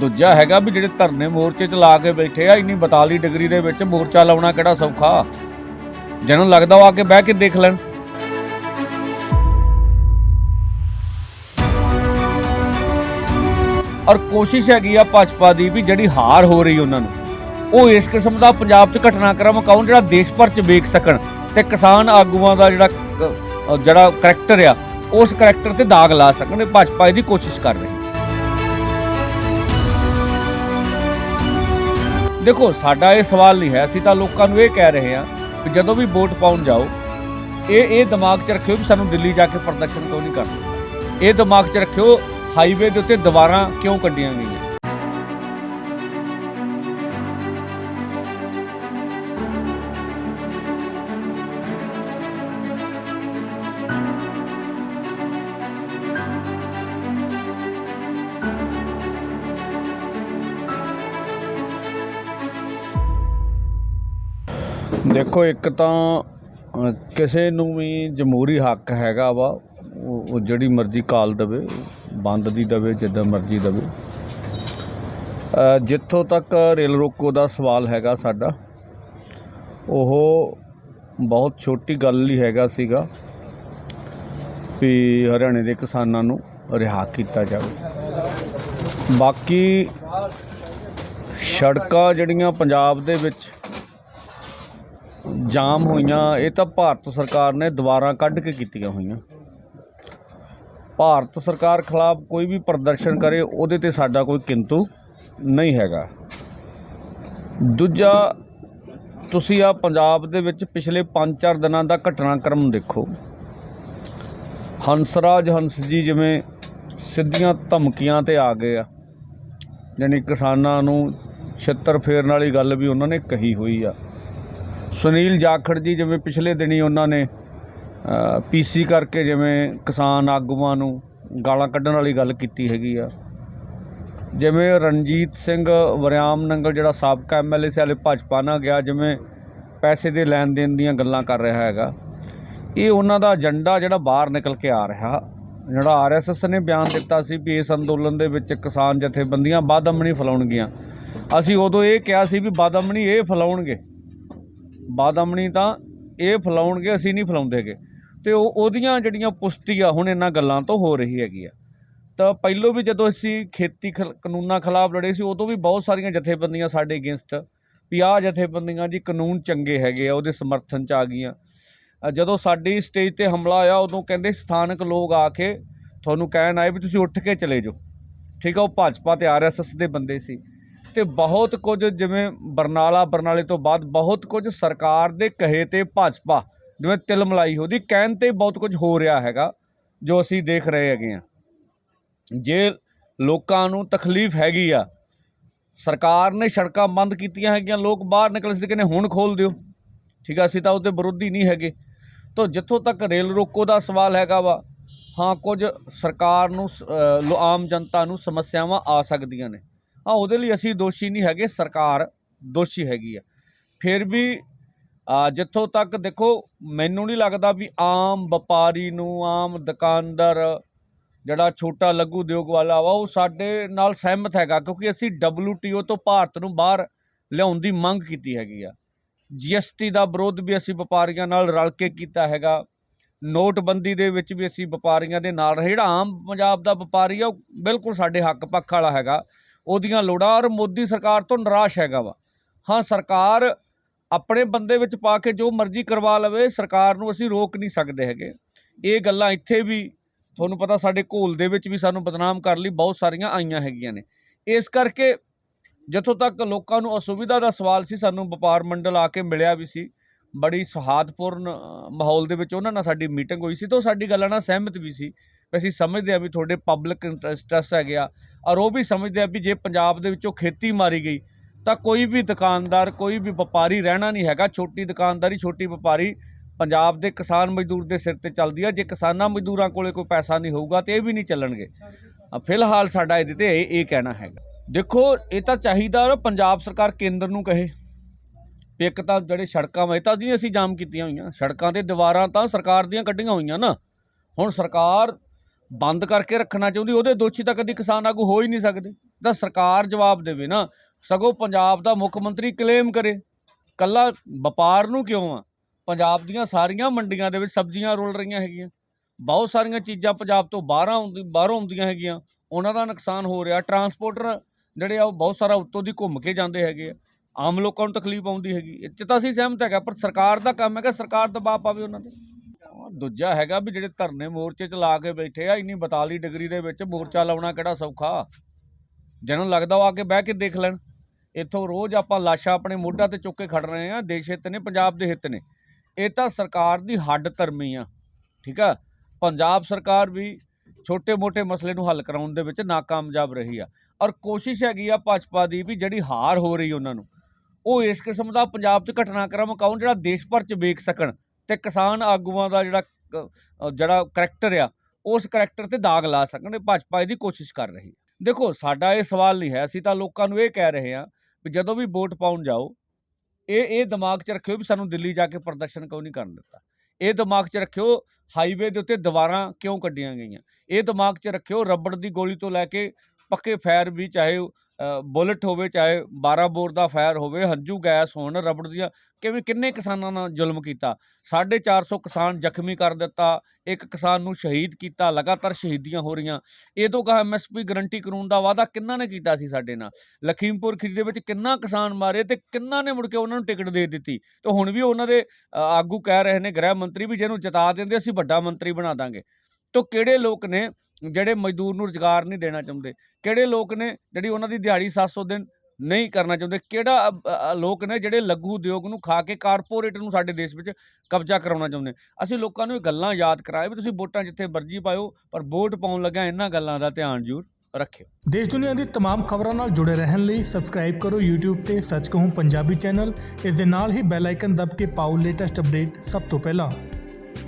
ਦੂਜਾ ਹੈਗਾ ਵੀ ਜਿਹੜੇ ਧਰਨੇ ਮੋਰਚੇ 'ਚ ਲਾ ਕੇ ਬੈਠੇ ਆ, ਇੰਨੀ 42 ਡਿਗਰੀ ਦੇ ਵਿੱਚ ਮੋਰਚਾ ਲਾਉਣਾ ਕਿਹੜਾ ਸੌਖਾ? ਜਿਹਨੂੰ ਲੱਗਦਾ ਉਹ ਆ ਕੇ ਬਹਿ ਕੇ ਦੇਖ ਲੈਣ। ਔਰ ਕੋਸ਼ਿਸ਼ ਹੈਗੀ ਆ ਭਾਜਪਾ ਦੀ ਵੀ ਜਿਹੜੀ ਹਾਰ ਹੋ ਰਹੀ ਉਹਨਾਂ ਨੂੰ, ਉਹ ਇਸ ਕਿਸਮ ਦਾ ਪੰਜਾਬ 'ਚ ਘਟਨਾਕ੍ਰਮ ਕੌਣ ਜਿਹੜਾ ਦੇਸ਼ ਭਰ 'ਚ ਵੇਖ ਸਕਣ ਤੇ ਕਿਸਾਨ ਆਗੂਆਂ ਦਾ ਜਿਹੜਾ ਜਿਹੜਾ ਕਰੈਕਟਰ ਆ, ਉਸ ਕਰੈਕਟਰ ਤੇ ਦਾਗ ਲਾ ਸਕਣ, ਇਹ ਭਾਜਪਾ ਇਹਦੀ ਕੋਸ਼ਿਸ਼ ਕਰ ਰਹੀ। ਦੇਖੋ, ਸਾਡਾ ਇਹ ਸਵਾਲ ਨਹੀਂ ਹੈ। ਅਸੀਂ ਤਾਂ ਲੋਕਾਂ ਨੂੰ ਇਹ ਕਹਿ ਰਹੇ ਹਾਂ ਕਿ ਜਦੋਂ ਵੀ ਵੋਟ ਪਾਉਣ ਜਾਓ, ਇਹ ਇਹ ਦਿਮਾਗ 'ਚ ਰੱਖਿਓ ਵੀ ਸਾਨੂੰ ਦਿੱਲੀ ਜਾ ਕੇ ਪ੍ਰਦਰਸ਼ਨ ਕਿਉਂ ਨਹੀਂ ਕਰਨਾ। ਇਹ ਦਿਮਾਗ 'ਚ ਰੱਖਿਓ, ਹਾਈਵੇ ਦੇ ਉੱਤੇ ਦੀਵਾਰਾਂ ਕਿਉਂ ਕੱਢੀਆਂ ਗਈਆਂ? ਦੇਖੋ, ਇੱਕ ਤਾਂ ਕਿਸੇ ਨੂੰ ਵੀ ਜਮਹੂਰੀ ਹੱਕ ਹੈਗਾ ਵਾ, ਉਹ ਜਿਹੜੀ ਮਰਜ਼ੀ ਕਾਲ ਦੇਵੇ, ਬੰਦ ਦੀ ਦੇਵੇ, ਜਿੱਦਾਂ ਮਰਜ਼ੀ ਦੇਵੇ। ਜਿੱਥੋਂ ਤੱਕ ਰੇਲ ਰੋਕੋ ਦਾ ਸਵਾਲ ਹੈਗਾ ਸਾਡਾ, ਉਹ ਬਹੁਤ ਛੋਟੀ ਗੱਲ ਹੀ ਹੈਗਾ ਸੀਗਾ ਵੀ ਹਰਿਆਣੇ ਦੇ ਕਿਸਾਨਾਂ ਨੂੰ ਰਿਹਾ ਕੀਤਾ ਜਾਵੇ। ਬਾਕੀ ਸੜਕਾਂ ਜਿਹੜੀਆਂ ਪੰਜਾਬ ਦੇ ਵਿੱਚ ਜਾਮ ਹੋਈਆਂ, ਇਹ ਤਾਂ ਭਾਰਤ ਸਰਕਾਰ ਨੇ ਦੁਬਾਰਾ ਕੱਢ ਕੇ ਕੀਤੀਆਂ ਹੋਈਆਂ। ਭਾਰਤ ਸਰਕਾਰ ਖਿਲਾਫ ਕੋਈ ਵੀ ਪ੍ਰਦਰਸ਼ਨ ਕਰੇ, ਉਹਦੇ ਤੇ ਸਾਡਾ ਕੋਈ ਕਿੰਤੂ ਨਹੀਂ ਹੈਗਾ। ਦੂਜਾ, ਤੁਸੀਂ ਆ ਪੰਜਾਬ ਦੇ ਵਿੱਚ ਪਿਛਲੇ 5-4 ਦਿਨਾਂ ਦਾ ਘਟਨਾਕ੍ਰਮ ਦੇਖੋ। ਹੰਸਰਾਜ ਹੰਸ ਜੀ ਜਿਵੇਂ ਸਿੱਧੀਆਂ ਧਮਕੀਆਂ ਤੇ ਆ ਗਏ ਆ ਯਾਨੀ ਕਿਸਾਨਾਂ ਨੂੰ ਛਿੱਤਰ ਫੇਰਨ ਵਾਲੀ ਗੱਲ ਵੀ ਉਹਨਾਂ ਨੇ ਕਹੀ ਹੋਈ ਆ। ਸੁਨੀਲ ਜਾਖੜ ਜੀ ਜਿਵੇਂ ਪਿਛਲੇ ਦਿਨੀ ਉਹਨਾਂ ਨੇ ਪੀਸੀ ਕਰਕੇ ਜਿਵੇਂ ਕਿਸਾਨ ਆਗੂਆਂ ਨੂੰ ਗਾਲਾਂ ਕੱਢਣ ਵਾਲੀ ਗੱਲ ਕੀਤੀ ਹੈਗੀ ਆ। ਜਿਵੇਂ ਰਣਜੀਤ ਸਿੰਘ ਵਰਿਆਮ ਨੰਗਲ ਜਿਹੜਾ ਸਾਬਕਾ ਐਮਐਲਏ ਸੀ ਹਲੇ ਭਾਜਪਾ ਨਾਲ ਗਿਆ, ਜਿਵੇਂ ਪੈਸੇ ਦੇ ਲੈਣ ਦੇਣ ਦੀਆਂ ਗੱਲਾਂ ਕਰ ਰਿਹਾ ਹੈਗਾ। ਇਹ ਉਹਨਾਂ ਦਾ ਏਜੰਡਾ ਜਿਹੜਾ ਬਾਹਰ ਨਿਕਲ ਕੇ ਆ ਰਿਹਾ। ਜਿਹੜਾ ਆਰਐਸਐਸ ਨੇ ਬਿਆਨ ਦਿੱਤਾ ਸੀ ਵੀ ਇਸ ਅੰਦੋਲਨ ਦੇ ਵਿੱਚ ਕਿਸਾਨ ਜਥੇਬੰਦੀਆਂ ਬਾਦਮਣੀ ਫੈਲਾਉਣਗੀਆਂ। ਅਸੀਂ ਉਦੋਂ ਇਹ ਕਿਹਾ ਸੀ ਵੀ ਬਾਦਮਣੀ ਇਹ ਫੈਲਾਉਣਗੇ। ਬਾਦਮਣੀ ਤਾਂ ਇਹ ਫੈਲਾਉਣਗੇ, ਅਸੀਂ ਨਹੀਂ ਫੈਲਾਉਂਦੇਗੇ ਤੇ ਉਹ ਉਹਦੀਆਂ ਜਿਹੜੀਆਂ ਪੁਸ਼ਟੀ ਆ, ਹੁਣ ਇਹਨਾਂ ਗੱਲਾਂ ਤੋਂ ਹੋ ਰਹੀ ਹੈਗੀ ਆ। ਤਾਂ ਪਹਿਲੋਂ ਵੀ ਜਦੋਂ ਅਸੀਂ ਖੇਤੀ ਖਿਲ- ਕਾਨੂੰਨਾਂ ਖਿਲਾਫ ਲੜੇ ਸੀ, ਉਦੋਂ ਵੀ ਬਹੁਤ ਸਾਰੀਆਂ ਜਥੇਬੰਦੀਆਂ ਸਾਡੇ ਅਗੇਂਸਟ ਵੀ ਆਹ ਜਥੇਬੰਦੀਆਂ ਜੀ ਕਾਨੂੰਨ ਚੰਗੇ ਹੈਗੇ ਆ, ਉਹਦੇ ਸਮਰਥਨ ਚ ਆ ਗਈਆਂ। ਜਦੋਂ ਸਾਡੀ ਸਟੇਜ ਤੇ ਹਮਲਾ ਹੋਇਆ, ਉਦੋਂ ਕਹਿੰਦੇ ਸਥਾਨਕ ਲੋਕ ਆ ਕੇ ਤੁਹਾਨੂੰ ਕਹਿਣ ਆਏ ਵੀ ਤੁਸੀਂ ਉੱਠ ਕੇ ਚਲੇ ਜਾਓ। ਠੀਕ ਆ, ਉਹ ਭਾਜਪਾ ਤੇ ਆਰਐਸਐਸ ਦੇ ਬੰਦੇ ਸੀ। ਤੇ ਬਹੁਤ ਕੁਝ ਜਿਵੇਂ ਬਰਨਾਲਾ, ਬਰਨਾਲੇ ਤੋਂ ਬਾਅਦ ਬਹੁਤ ਕੁਝ ਸਰਕਾਰ ਦੇ ਕਹੇ ਤੇ ਭਾਜਪਾ, ਜਿਵੇਂ ਤਿਲ ਮਲਾਈ ਉਹਦੀ ਕਹਿਣ ਤੇ ਬਹੁਤ ਕੁਝ ਹੋ ਰਿਹਾ ਹੈਗਾ, ਜੋ ਅਸੀਂ ਦੇਖ ਰਹੇ ਹੈਗੇ ਆ ਜੇ ਲੋਕਾਂ ਨੂੰ ਤਕਲੀਫ ਹੈਗੀ ਆ, ਸਰਕਾਰ ਨੇ ਸੜਕਾਂ ਬੰਦ ਕੀਤੀਆਂ ਹੈਗੀਆਂ, ਲੋਕ ਬਾਹਰ ਨਿਕਲ ਸੀ ਕਹਿੰਦੇ ਹੁਣ ਖੋਲ ਦਿਓ। ਠੀਕ ਆ, ਅਸੀਂ ਤਾਂ ਉਹਦੇ ਵਿਰੋਧੀ ਨਹੀਂ ਹੈਗੇ। ਤਾਂ ਜਿੱਥੋਂ ਤੱਕ ਰੇਲ ਰੋਕੋ ਦਾ ਸਵਾਲ ਹੈਗਾ ਵਾ, ਹਾਂ ਕੁਝ ਸਰਕਾਰ ਨੂੰ ਆਮ ਜਨਤਾ ਨੂੰ ਸਮੱਸਿਆਵਾਂ ਆ ਸਕਦੀਆਂ ਨੇ। ਹਾਂ ਉਹਦੇ ਲਈ ਅਸੀਂ ਦੋਸ਼ੀ ਨਹੀਂ ਹੈਗੇ, ਸਰਕਾਰ ਦੋਸ਼ੀ ਹੈਗੀ ਆ। ਫਿਰ ਵੀ ਜਿੱਥੋਂ ਤੱਕ ਦੇਖੋ, ਮੈਨੂੰ ਨਹੀਂ ਲੱਗਦਾ ਵੀ ਆਮ ਵਪਾਰੀ ਨੂੰ, ਆਮ ਦੁਕਾਨਦਾਰ, ਜਿਹੜਾ ਛੋਟਾ ਲਘੂ ਉਦਯੋਗ ਵਾਲਾ ਵਾ, ਉਹ ਸਾਡੇ ਨਾਲ ਸਹਿਮਤ ਹੈਗਾ, ਕਿਉਂਕਿ ਅਸੀਂ WTO ਤੋਂ ਭਾਰਤ ਨੂੰ ਬਾਹਰ ਲਿਆਉਣ ਦੀ ਮੰਗ ਕੀਤੀ ਹੈਗੀ ਆ। GST ਦਾ ਵਿਰੋਧ ਵੀ ਅਸੀਂ ਵਪਾਰੀਆਂ ਨਾਲ ਰਲ ਕੇ ਕੀਤਾ ਹੈਗਾ। ਨੋਟਬੰਦੀ ਦੇ ਵਿੱਚ ਵੀ ਅਸੀਂ ਵਪਾਰੀਆਂ ਦੇ ਨਾਲ ਜਿਹੜਾ ਆਮ ਪੰਜਾਬ ਦਾ ਵਪਾਰੀ ਆ, ਉਹ ਬਿਲਕੁਲ ਸਾਡੇ ਹੱਕ ਪੱਖ ਵਾਲਾ ਹੈਗਾ। ਉਹਦੀਆਂ ਲੋੜਾਂ, ਔਰ ਮੋਦੀ ਸਰਕਾਰ ਤੋਂ ਨਿਰਾਸ਼ ਹੈਗਾ ਵਾ। ਹਾਂ, ਸਰਕਾਰ ਆਪਣੇ ਬੰਦੇ ਵਿੱਚ ਪਾ ਕੇ ਜੋ ਮਰਜ਼ੀ ਕਰਵਾ ਲਵੇ, ਸਰਕਾਰ ਨੂੰ ਅਸੀਂ ਰੋਕ ਨਹੀਂ ਸਕਦੇ ਹੈਗੇ। ਇਹ ਗੱਲਾਂ ਇੱਥੇ ਵੀ ਤੁਹਾਨੂੰ ਪਤਾ ਸਾਡੇ ਘੋਲ ਦੇ ਵਿੱਚ ਵੀ ਸਾਨੂੰ ਬਦਨਾਮ ਕਰਨ ਲਈ ਬਹੁਤ ਸਾਰੀਆਂ ਆਈਆਂ ਹੈਗੀਆਂ ਨੇ। ਇਸ ਕਰਕੇ ਜਿੱਥੋਂ ਤੱਕ ਲੋਕਾਂ ਨੂੰ ਅਸੁਵਿਧਾ ਦਾ ਸਵਾਲ ਸੀ, ਸਾਨੂੰ ਵਪਾਰ ਮੰਡਲ ਆ ਕੇ ਮਿਲਿਆ ਵੀ ਸੀ। ਬੜੀ ਸੁਹਾਦਪੂਰਨ ਮਾਹੌਲ ਦੇ ਵਿੱਚ ਉਹਨਾਂ ਨਾਲ ਸਾਡੀ ਮੀਟਿੰਗ ਹੋਈ ਸੀ ਤਾਂ ਉਹ ਸਾਡੀ ਗੱਲਾਂ ਨਾਲ ਸਹਿਮਤ ਵੀ ਸੀ। ਵੀ ਅਸੀਂ ਸਮਝਦੇ ਆ ਵੀ ਤੁਹਾਡੇ ਪਬਲਿਕ ਇੰਟਰਸਟ ਹੈਗੇ ਆ ਔਰ ਉਹ ਵੀ ਸਮਝਦੇ ਆ ਵੀ ਜੇ ਪੰਜਾਬ ਦੇ ਵਿੱਚੋਂ ਖੇਤੀ ਮਾਰੀ ਗਈ, ਤਾਂ ਕੋਈ ਵੀ ਦੁਕਾਨਦਾਰ, ਕੋਈ ਵੀ ਵਪਾਰੀ ਰਹਿਣਾ ਨਹੀਂ ਹੈਗਾ। ਛੋਟੀ ਦੁਕਾਨਦਾਰੀ, ਛੋਟੀ ਵਪਾਰੀ ਪੰਜਾਬ ਦੇ ਕਿਸਾਨ ਮਜ਼ਦੂਰ ਦੇ ਸਿਰ ਤੇ ਚੱਲਦੀ ਆ। ਜੇ ਕਿਸਾਨਾਂ ਮਜ਼ਦੂਰਾਂ ਕੋਲੇ ਕੋਈ ਪੈਸਾ ਨਹੀਂ ਹੋਊਗਾ, ਤੇ ਇਹ ਵੀ ਨਹੀਂ ਚੱਲਣਗੇ। ਫਿਲਹਾਲ ਸਾਡਾ ਇਹਦੇ ਤੇ ਇਹ ਇਹ ਕਹਿਣਾ ਹੈਗਾ। ਦੇਖੋ, ਇਹ ਤਾਂ ਚਾਹੀਦਾ ਪੰਜਾਬ ਸਰਕਾਰ ਕੇਂਦਰ ਨੂੰ ਕਹੇ ਵੀ ਇੱਕ ਤਾਂ ਜਿਹੜੇ ਸੜਕਾਂ ਵਾ, ਇਹ ਤਾਂ ਜੀ ਅਸੀਂ ਜਾਮ ਕੀਤੀਆਂ ਹੋਈਆਂ। ਸੜਕਾਂ ਤੇ ਦੀਵਾਰਾਂ ਤਾਂ ਸਰਕਾਰ ਦੀਆਂ ਕੱਢੀਆਂ ਹੋਈਆਂ ਨਾ। ਹੁਣ ਸਰਕਾਰ ਬੰਦ ਕਰਕੇ ਰੱਖਣਾ ਚਾਹੁੰਦੀ, ਉਹਦੇ ਦੋਸ਼ੀ ਤਾਂ ਕਦੀ ਕਿਸਾਨ ਆਗੂ ਹੋ ਹੀ ਨਹੀਂ ਸਕਦੇ। ਤਾਂ ਸਰਕਾਰ ਜਵਾਬ ਦੇਵੇ ਨਾ, ਸਗੋਂ ਪੰਜਾਬ ਦਾ ਮੁੱਖ ਮੰਤਰੀ ਕਲੇਮ ਕਰੇ। ਕੱਲਾ ਵਪਾਰ ਨੂੰ ਕਿਉਂ ਆ? ਪੰਜਾਬ ਦੀਆਂ ਸਾਰੀਆਂ ਮੰਡੀਆਂ ਦੇ ਵਿੱਚ ਸਬਜ਼ੀਆਂ ਰੁਲ ਰਹੀਆਂ ਹੈਗੀਆਂ। ਬਹੁਤ ਸਾਰੀਆਂ ਚੀਜ਼ਾਂ ਪੰਜਾਬ ਤੋਂ ਬਾਹਰਾਂ ਆਉਂਦੀ, ਬਾਹਰੋਂ ਆਉਂਦੀਆਂ ਹੈਗੀਆਂ। ਉਹਨਾਂ ਦਾ ਨੁਕਸਾਨ ਹੋ ਰਿਹਾ। ਟਰਾਂਸਪੋਰਟਰ ਜਿਹੜੇ ਆ, ਉਹ ਬਹੁਤ ਸਾਰਾ ਉੱਤੋਂ ਦੀ ਘੁੰਮ ਕੇ ਜਾਂਦੇ ਹੈਗੇ ਆ। ਆਮ ਲੋਕਾਂ ਨੂੰ ਤਕਲੀਫ ਆਉਂਦੀ ਹੈਗੀ। ਇਹ 'ਚ ਤਾਂ ਅਸੀਂ ਸਹਿਮਤ ਹੈਗਾ ਪਰ ਸਰਕਾਰ ਦਾ ਕੰਮ ਹੈਗਾ, ਸਰਕਾਰ ਦਬਾਅ ਪਾਵੇ ਉਹਨਾਂ ਤੇ। ਦੂਜਾ ਹੈਗਾ ਵੀ ਜਿਹੜੇ ਧਰਨੇ ਮੋਰਚੇ 'ਚ ਲਾ ਕੇ ਬੈਠੇ ਆ ਇੰਨੀ 42 ਡਿਗਰੀ ਦੇ ਵਿੱਚ ਮੋਰਚਾ ਲਾਉਣਾ ਕਿਹੜਾ ਸੌਖਾ? ਜਿਹਨਾਂ ਨੂੰ ਲੱਗਦਾ ਉਹ ਆ ਕੇ ਬਹਿ ਕੇ ਦੇਖ ਲੈਣ। ਇੱਥੋਂ ਰੋਜ਼ ਆਪਾਂ ਲਾਸ਼ਾਂ ਆਪਣੇ ਮੋਢਾ ਤੇ ਚੁੱਕ ਕੇ ਖੜ ਰਹੇ ਆ ਦੇਸ਼ ਹਿੱਤ ਨੇ ਪੰਜਾਬ ਦੇ ਹਿੱਤ ਨੇ। ਇਹ ਤਾਂ ਸਰਕਾਰ ਦੀ ਹੱਡ ਧਰਮੀ ਆ ਠੀਕ ਆ? ਪੰਜਾਬ ਸਰਕਾਰ ਵੀ ਛੋਟੇ-ਮੋਟੇ ਮਸਲੇ ਨੂੰ ਹੱਲ ਕਰਾਉਣ ਦੇ ਵਿੱਚ ਨਾਕਾਮਯਾਬ ਰਹੀ ਆ। ਔਰ ਕੋਸ਼ਿਸ਼ ਹੈਗੀ ਆ ਭਾਜਪਾ ਦੀ ਵੀ ਜਿਹੜੀ ਹਾਰ ਹੋ ਰਹੀ ਉਹਨਾਂ ਨੂੰ ਉਹ ਇਸ ਕਿਸਮ ਦਾ ਪੰਜਾਬ 'ਚ ਘਟਨਾਕ੍ਰਮ ਕਾਉਣ ਜਿਹੜਾ ਦੇਸ਼ ਭਰ 'ਚ ਵੇਖ ਸਕਣ। ਤੇ ਕਿਸਾਨ ਆਗੂਆਂ ਦਾ ਜਿਹੜਾ ਜਿਹੜਾ ਕਰੈਕਟਰ ਆ, ਉਸ ਕਰੈਕਟਰ ਤੇ ਦਾਗ ਲਾ ਸਕਣ ਭਾਜਪਾ ਇਹਦੀ ਕੋਸ਼ਿਸ਼ ਕਰ ਰਹੀ ਹੈ। ਦੇਖੋ, ਸਾਡਾ ਇਹ ਸਵਾਲ ਨਹੀਂ ਹੈ, ਅਸੀਂ ਤਾਂ ਲੋਕਾਂ ਨੂੰ ਇਹ ਕਹਿ ਰਹੇ ਹਾਂ ਵੀ ਜਦੋਂ ਵੀ ਵੋਟ ਪਾਉਣ ਜਾਓ, ਇਹ ਇਹ ਦਿਮਾਗ 'ਚ ਰੱਖਿਓ ਵੀ ਸਾਨੂੰ ਦਿੱਲੀ ਜਾ ਕੇ ਪ੍ਰਦਰਸ਼ਨ ਕਿਉਂ ਨਹੀਂ ਕਰਨ ਦਿੱਤਾ। ਇਹ ਦਿਮਾਗ 'ਚ ਰੱਖਿਓ ਹਾਈਵੇ ਦੇ ਉੱਤੇ ਦੀਵਾਰਾਂ ਕਿਉਂ ਕੱਢੀਆਂ ਗਈਆਂ। ਇਹ ਦਿਮਾਗ 'ਚ ਰੱਖਿਓ, ਰਬੜ ਦੀ ਗੋਲੀ ਤੋਂ ਲੈ ਕੇ ਪੱਕੇ ਫਾਇਰ ਵੀ ਚਾਹੇ ਬੁਲਟ ਹੋਵੇ, ਚਾਹੇ 12 ਬੋਰ ਦਾ ਫਾਇਰ ਹੋਵੇ, ਹੰਝੂ, ਗੈਸ ਹੋਣ, ਰਬੜ ਦੀਆਂ ਕਿਵੇਂ, ਕਿੰਨੇ ਕਿਸਾਨਾਂ ਨਾਲ ਜ਼ੁਲਮ ਕੀਤਾ? 450 ਕਿਸਾਨ ਜ਼ਖਮੀ ਕਰ ਦਿੱਤਾ, ਇੱਕ ਕਿਸਾਨ ਨੂੰ ਸ਼ਹੀਦ ਕੀਤਾ, ਲਗਾਤਾਰ ਸ਼ਹੀਦੀਆਂ ਹੋ ਰਹੀਆਂ। ਇਹ ਤੋਂ ਕਹਾ ਐਮਐਸਪੀ ਗਰੰਟੀ ਕਾਨੂੰਨ ਦਾ ਵਾਅਦਾ ਕਿੰਨਾ ਨੇ ਕੀਤਾ ਸੀ ਸਾਡੇ ਨਾਲ? ਲਖੀਮਪੁਰ ਖੀਰੀ ਦੇ ਵਿੱਚ ਕਿੰਨਾ ਕਿਸਾਨ ਮਾਰੇ ਤੇ ਕਿੰਨਾ ਨੇ ਮੁੜ ਕੇ ਉਹਨਾਂ ਨੂੰ ਟਿਕਟ ਦੇ ਦਿੱਤੀ? ਤੇ ਹੁਣ ਵੀ ਉਹਨਾਂ ਦੇ ਆਗੂ ਕਹਿ ਰਹੇ ਨੇ, ਗ੍ਰਹਿ ਮੰਤਰੀ ਵੀ ਜਿਹਨੂੰ ਜਿਤਾ ਦਿੰਦੇ, ਅਸੀਂ ਵੱਡਾ ਮੰਤਰੀ ਬਣਾ ਦਾਂਗੇ। ਤੋਂ ਕਿਹੜੇ ਲੋਕ ਨੇ ਜਿਹੜੇ ਮਜ਼ਦੂਰ ਨੂੰ ਰੁਜ਼ਗਾਰ ਨਹੀਂ ਦੇਣਾ ਚਾਹੁੰਦੇ ਕਿਹੜੇ ਲੋਕ ਨੇ ਜਿਹੜੀ ਉਹਨਾਂ ਦੀ ਦਿਹਾੜੀ 700 ਦਿਨ ਨਹੀਂ ਕਰਨਾ ਚਾਹੁੰਦੇ ਕਿਹੜਾ ਅ, ਅ, ਲੋਕ ਨੇ ਜਿਹੜੇ ਲਘੂ ਉਦਯੋਗ ਨੂੰ ਖਾ ਕੇ ਕਾਰਪੋਰੇਟ ਨੂੰ ਸਾਡੇ ਦੇਸ਼ ਵਿੱਚ ਕਬਜ਼ਾ ਕਰਾਉਣਾ ਚਾਹੁੰਦੇ ਅਸੀਂ ਲੋਕਾਂ ਨੂੰ ਇਹ ਗੱਲਾਂ ਯਾਦ ਕਰਾਏ ਵੀ ਤੁਸੀਂ ਵੋਟਾਂ ਜਿੱਥੇ ਮਰਜ਼ੀ ਪਾਇਓ ਪਰ ਵੋਟ ਪਾਉਣ ਲੱਗਾ ਇਹਨਾਂ ਗੱਲਾਂ ਦਾ ਧਿਆਨ ਜ਼ਰੂਰ ਰੱਖਿਓ ਦੇਸ਼ ਦੁਨੀਆ ਦੀ तमाम ਖਬਰਾਂ ਨਾਲ ਜੁੜੇ ਰਹਿਣ ਲਈ ਸਬਸਕ੍ਰਾਈਬ ਕਰੋ YouTube ਤੇ ਸੱਚ ਕਹੂੰ ਪੰਜਾਬੀ ਚੈਨਲ ਇਸ ਦੇ ਨਾਲ ਹੀ ਬੈਲ ਆਈਕਨ ਦਬ ਕੇ ਪਾਓ ਲੇਟੈਸਟ ਅਪਡੇਟ ਸਭ ਤੋਂ ਪਹਿਲਾਂ